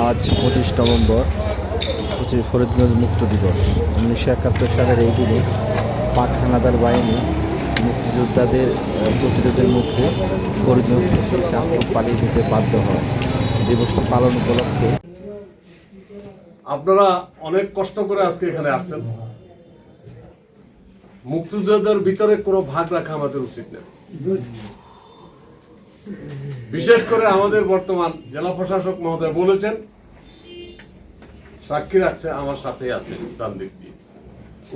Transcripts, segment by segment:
আজ পঁচিশ নভেম্বর, পঁচিশ ফরিদগঞ্জ মুক্ত দিবস। উনিশশো একাত্তর সালের এই দিনে পাক হানাদার বাহিনী মুক্তিযোদ্ধাদের প্রতিরোধের মুখে ফরিদগঞ্জ থেকে পালিয়ে যেতে বাধ্য হয়। দিবসটি পালন উপলক্ষে আপনারা অনেক কষ্ট করে আজকে এখানে আসছেন। মুক্তিযোদ্ধাদের ভিতরে কোনো ভাগ রাখা আমাদের উচিত নেই। বিশেষ করে আমাদের বর্তমান জেলা প্রশাসক মহোদয় বলেছেন, সাক্ষী রাখছে, আমার সাথে আছে ডান দিক দিয়ে।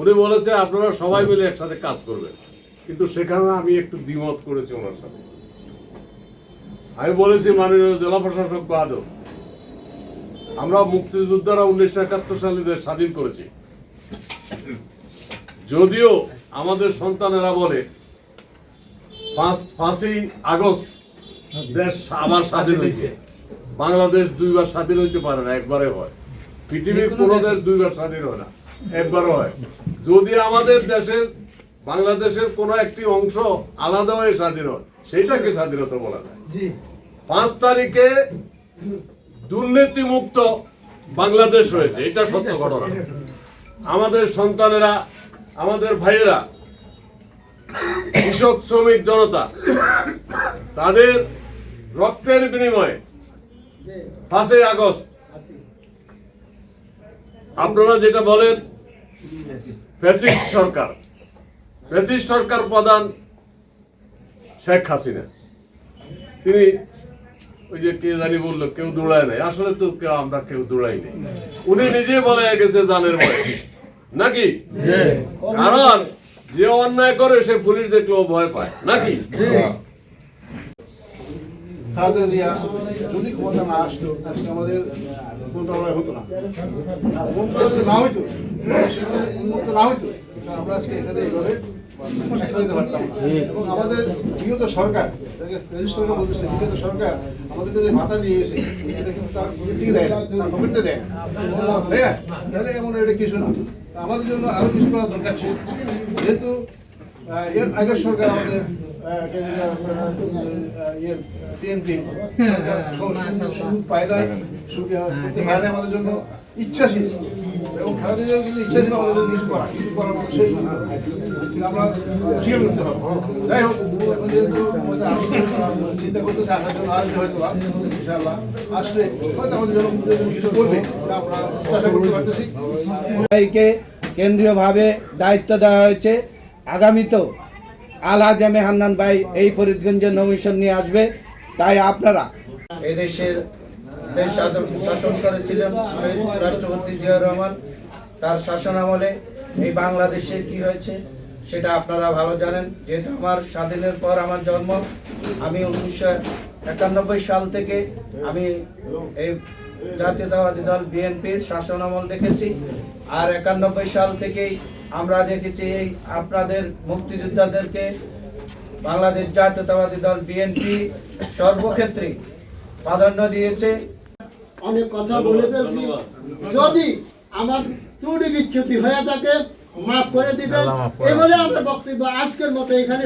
উনি বলেছে, আপনারা সবাই মিলে একসাথে কাজ করবেন। কিন্তু সেখানে আমি একটু দ্বিমত করেছি ওনার সাথে। আমি বলেছি, মাননীয় জেলা প্রশাসক বাহাদুর, আমরা মুক্তিযোদ্ধারা উনিশশো একাত্তর সালে দেশ স্বাধীন করেছি। যদিও আমাদের সন্তানেরা বলে, পাঁচ, পাঁচই আগস্ট দেশ আবার স্বাধীন হয়েছে। বাংলাদেশ দুইবার স্বাধীন হইতে পারে না একবারে হয়। পৃথিবীর কোনো দেশ। দুইবার স্বাধীন হয় না একবারও হয়। যদি আমাদের দেশের বাংলাদেশের কোনো একটি অংশ আলাদা হয়ে স্বাধীন হয় সেইটাকে স্বাধীনতা বলা যায়। পাঁচ তারিখে দুর্নীতি মুক্ত বাংলাদেশ হয়েছে এটা সত্য ঘটনা। আমাদের সন্তানেরা আমাদের ভাইয়েরা কৃষক শ্রমিক জনতা তাদের রক্তের বিনিময়ে। পাঁচই আগস্ট। আপনারা যেটা বলেন ফ্যাসিস্ট সরকার। ফ্যাসিস্ট সরকার প্রধান শেখ হাসিনা। তিনি ওই যে কে জানি বলল কেউ দৌড়ায় নাই। আসলে তো কেউ আমরা কেউ দৌড়াই নাই। উনি নিজে বলে গেছে জানের ভয়। নাকি? কারণ যে অন্যায় করে সে পুলিশ দেখলেও ভয় পায়। নাকি? জিয়া যদি ক্ষমতা না আসতো, আজকে আমাদের মন্ত্রণালয় হতো না। মন্ত্রণালয় না হইতো উন্মুক্ত না হইতো আমরা আজকে এখানে এইভাবে এবং আমাদের সরকার সরকার আমাদেরকে ভাতা দিয়ে গেছে এটা কিন্তু তার দেয় দেয় এমন কিছু আমাদের জন্য আরও কিছু করা দরকার ছিল। যেহেতু এর আগের সরকার আমাদের আমাদের জন্য এবং জন্য ইচ্ছা ছিল আমাদের যাই হোক যেহেতু চিন্তা আসার জন্য হয়তো আসলে হয়তো আমাদের কেন্দ্রীয়ভাবে দায়িত্ব দেওয়া হয়েছে। আগামীতেও আলহাজ এম হান্নান ভাই এই ফরিদগঞ্জে নমিশন নিয়ে আসবে। তাই আপনারা এদেশের দেশ শাসন- করেছিলেন রাষ্ট্রপতি জিয়া রহমান। তার শাসন আমলে এই বাংলাদেশে কি হয়েছে সেটা আপনারা ভালো জানেন। যেহেতু আমার স্বাধীনের পর আমার জন্ম, আমি উনিশশো একানব্বই সাল থেকে আমি এই জাতীয়তাবাদী দল বিএনপির শাসন আমল দেখেছি। আর একানব্বই সাল থেকেই আমরা দেখেছি এই আপনাদের মুক্তিযোদ্ধাদেরকে বাংলাদেশ জাতীয়তাবাদী দল বিএনপি সর্বক্ষেত্রে প্রাধান্য দিয়েছে। অনেক কথা বলে ফেলছি। যদি আমার ত্রুটি বিচ্ছুতি হয়ে থাকে মাফ করে দিবেন। এ বলে আমার বক্তব্য আজকের মতো এখানে